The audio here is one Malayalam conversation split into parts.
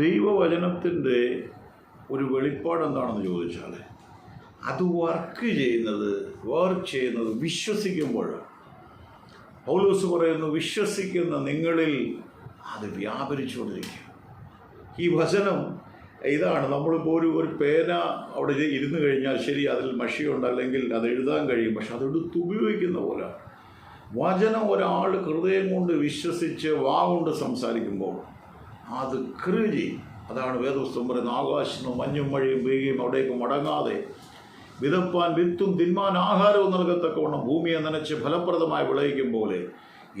ദൈവവചനത്തിന്റെ ഒരു വെളിപ്പാട് എന്താണെന്ന് ചോദിച്ചാൽ അത് വർക്ക് ചെയ്യുന്നത് വർക്ക് ചെയ്യുന്നത് വിശ്വസിക്കുമ്പോഴാണ്. പൗലോസ് പറയുന്നു വിശ്വസിക്കുന്ന നിങ്ങളിൽ അത് വ്യാപരിച്ചുകൊണ്ടിരിക്കും. ഈ വചനം ഇതാണ്. നമ്മളിപ്പോൾ ഒരു ഒരു പേന അവിടെ ഇരു- ഇരുന്ന് കഴിഞ്ഞാൽ ശരി അതിൽ മഷിയുണ്ട് അല്ലെങ്കിൽ അത് എഴുതാൻ കഴിയും പക്ഷെ അതെടുത്ത് ഉപയോഗിക്കുന്ന പോലെ വചനം ഒരാൾ ഹൃദയം കൊണ്ട് വിശ്വസിച്ച് വാ കൊണ്ട് സംസാരിക്കുമ്പോൾ അത് ക്രിയ ചെയ്യും അതാണ് വേദപുസ്തകം പറയുന്നത്. ആകാശവും മഞ്ഞും മഴയും പെയ്യുകയും അവിടേക്ക് മടങ്ങാതെ വിതപ്പാൻ വിത്തും തിന്മാൻ ആഹാരവും നൽകത്തക്കവണ്ണം ഭൂമിയെ നനച്ച് ഫലപ്രദമായി വിളയിക്കും പോലെ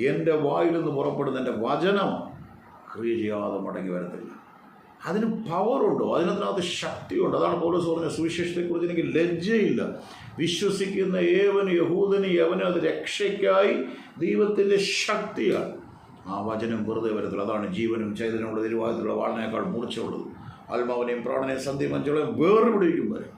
എന്റെ വായിൽ നിന്ന് പുറപ്പെടുന്ന എന്റെ വചനം ക്രിയ ചെയ്യാതെ മടങ്ങി വരത്തില്ല. അതിന് പവറുണ്ടോ അതിനകത്ത് ശക്തിയുണ്ട്. അതാണ് പോലീസ് പറഞ്ഞ സുവിശേഷത്തെക്കുറിച്ച് എനിക്ക് ലജ്ജയില്ല. വിശ്വസിക്കുന്ന ഏവന് യഹൂദന് യവന് അത് രക്ഷയ്ക്കായി ദൈവത്തിന്റെ ശക്തിയാണ്. ആ വചനം വെറുതെ വരത്തില്ല. അതാണ് ജീവനും ചൈതന്യമുള്ള തിരുവാതിലുള്ള വാളിനേക്കാൾ മൂർച്ചയുള്ളത്. ആത്മാവിനെയും പ്രാണനെയും സന്ധി മഞ്ചളെയും വേർപിടിക്കും വരെ.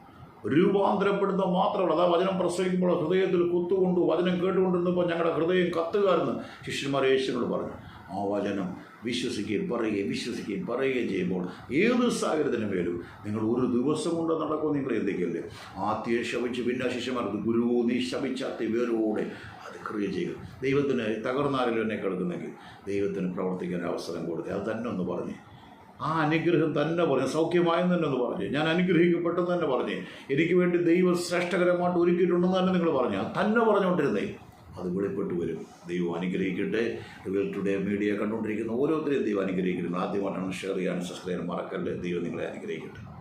രൂപാന്തരപ്പെടുന്ന മാത്രമല്ല അതാ വചനം പ്രസവിക്കുമ്പോൾ ഹൃദയത്തിൽ കുത്തുകൊണ്ടു വചനം കേട്ടുകൊണ്ടിരുന്നപ്പോൾ ഞങ്ങളുടെ ഹൃദയം കത്തുകാരെന്ന് ശിഷ്യന്മാർ യേശുവിനോട് പറഞ്ഞു. ആ വചനം വിശ്വസിക്കുകയും പറയുകയും വിശ്വസിക്കുകയും പറയുകയും ചെയ്യുമ്പോൾ ഏത് സാഹചര്യത്തിന് മേലും നിങ്ങൾ ഒരു ദിവസം കൊണ്ട് നടക്കുമെന്ന് നിങ്ങൾ ചിന്തിക്കല്ലേ? ആദ്യം ശപിച്ച് പിന്നെ ശിഷ്യന്മാർക്ക് ഗുരുവോ നീ ശപിച്ചാത്തി വേരോടെ ക്രിയ ചെയ്യുക ദൈവത്തിന് തകർന്നാരെങ്കിലും എന്നെ കേൾക്കുന്നെങ്കിൽ ദൈവത്തിന് പ്രവർത്തിക്കാൻ അവസരം കൊടുത്തേ. അത് തന്നെ ഒന്ന് പറഞ്ഞേ. ആ അനുഗ്രഹം തന്നെ പറഞ്ഞു. സൗഖ്യമായെന്ന് തന്നെ ഒന്ന് പറഞ്ഞു. ഞാൻ അനുഗ്രഹിക്കപ്പെട്ടെന്ന് തന്നെ പറഞ്ഞു. എനിക്ക് വേണ്ടി ദൈവം ശ്രേഷ്ഠകരമായിട്ട് ഒരുക്കിയിട്ടുണ്ടെന്ന് തന്നെ നിങ്ങൾ പറഞ്ഞു. അത് തന്നെ പറഞ്ഞുകൊണ്ടിരുന്നേ. അത് വെളിപ്പെട്ട് വരും. ദൈവം അനുഗ്രഹിക്കട്ടെ. ടുഡേ മീഡിയ കണ്ടുകൊണ്ടിരിക്കുന്ന ഓരോരുത്തരെയും ദൈവം അനുഗ്രഹിക്കുന്നു ആദ്യമായിട്ടാണ് ഷെയർ ചെയ്യാൻ സബ്സ്ക്രൈബ് മറക്കല്ലേ? ദൈവം നിങ്ങളെ അനുഗ്രഹിക്കട്ടെ.